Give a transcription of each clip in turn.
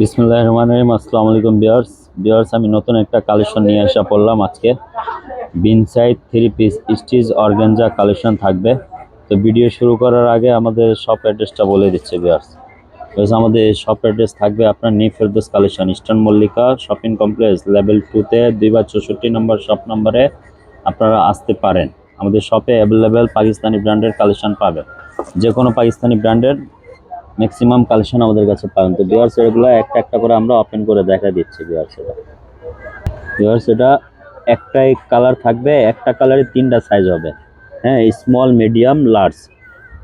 বিসমুল্লাহ রহমান রহিম আসসালামু আলাইকুম বিয়ার্স বিয়ার্স আমি নতুন একটা কালেকশন নিয়ে আসা পড়লাম আজকে। Bin Saeed three piece stitch organza collection থাকবে। তো ভিডিও শুরু করার আগে আমাদের শপ অ্যাড্রেসটা বলে দিচ্ছে বিয়ার্স বিকজ আমাদের শপ অ্যাড্রেস থাকবে আপনার new Ferdous collection, eastern Mallika shopping complex, level টুতে, দুই বা চৌষট্টি নম্বর শপ নম্বরে আপনারা আসতে পারেন। আমাদের শপে অ্যাভেলেবেল পাকিস্তানি ব্র্যান্ডের কালেকশন পাবেন। যে কোনো পাকিস্তানি ব্র্যান্ডের ম্যাক্সিমাম কালেকশন আমাদের কাছে পাবেন। তো বিয়ার্স এগুলো একটা একটা করে আমরা ওপেন করে দেখা দিচ্ছি বিয়ার্স এটা বিয়ার্স এটা একটাই কালার থাকবে, একটা কালারে তিনটা সাইজ হবে। হ্যাঁ স্মল মিডিয়াম লার্জ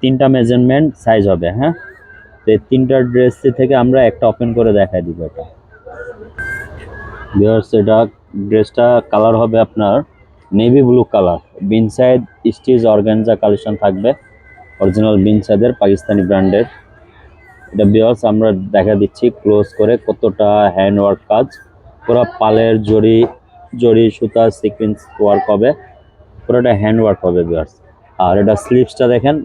তিনটা মেজারমেন্ট সাইজ হবে হ্যাঁ? তো তিনটা ড্রেস থেকে আমরা একটা ওপেন করে দেখাই দিব এটা। বিয়ার্স এটা ড্রেসটা কালার হবে আপনার navy blue colour Bin Saeed stitch organza collection থাকবে। অরিজিনাল বিন সাইডের পাকিস্তানি ব্র্যান্ডের এটা বিয়ার্স আমরা দেখা দিচ্ছি ক্লোজ করে কতটা হ্যান্ড ওয়ার্ক কাজ। পুরো পালের জড়ি জড়ি, সুতা সিকোয়েন্স ওয়ার্ক হবে। পুরোটা হ্যান্ড ওয়ার্ক হবে বিয়ার্স আর এটা স্লিভসটা দেখেন,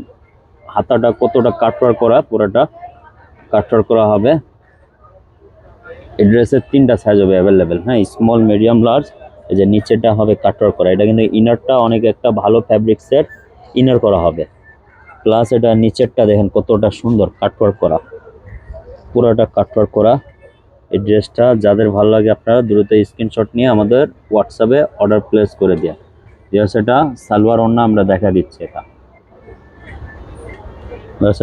হাতাটা কতটা কাটওয়ার্ক করা, পুরোটা কাটওয়ার্ক করা হবে। এই ড্রেসের তিনটা সাইজ হবে অ্যাভেলেবেল হ্যাঁ স্মল মিডিয়াম লার্জ এই যে নিচেরটা হবে কাটওয়ার্ক করা। এটা কিন্তু ইনারটা অনেক একটা ভালো ফ্যাব্রিক্সের ইনার করা হবে। প্লাস এটা নিচেরটা দেখেন কতটা সুন্দর কাটওয়ার্ক করা। পুরোটা কাটওয়ার্ক করা এই ড্রেসটা। যাদের ভালো লাগে আপনারা দ্রুত স্ক্রিনশট নিয়ে আমাদের হোয়াটসঅ্যাপে অর্ডার প্লেস করে দেওয়া এটা সালোয়ার ওড়না আমরা দেখা দিচ্ছি এটা।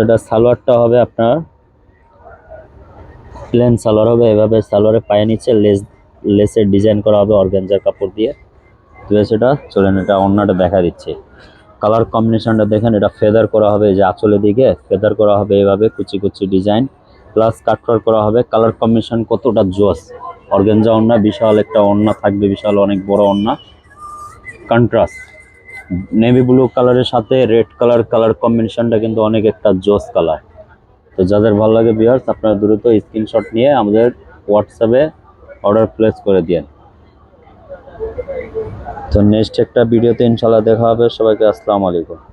এটা সালোয়ারটা হবে আপনার প্লেন সালোয়ার হবে। এভাবে সালোয়ারে পায়ে নিচে লেস লেসের ডিজাইন করা হবে অর্গেঞ্জার কাপড় দিয়ে। তো সেটা চলেন এটা অন্যটা দেখা দিচ্ছে। কালার কম্বিনেশনটা দেখেন, এটা ফেদার করা হবে যে আঁচলের দিকে। ফেদার করা হবে এভাবে কুচি কুচি ডিজাইন প্লাস কাটওয়ার করা হবে। কালার কম্বিনেশন কতটা জোস? অর্গেঞ্জা ওড়না বিশাল একটা ওড়না থাকবে, বিশাল অনেক বড় ওড়না কন্ট্রাস্ট নেভি ব্লু কালারের সাথে রেড কালার কালার কম্বিনেশনটা কিন্তু অনেক একটা জোস কালার তো যাদের ভালো লাগে বিয়ার্স আপনারা দ্রুত স্ক্রিনশট নিয়ে আমাদের হোয়াটসঅ্যাপে অর্ডার প্লেস করে দিন তো নেক্সট একটা ভিডিওতে ইনশাল্লাহ দেখা হবে। সবাইকে আসসালামু আলাইকুম।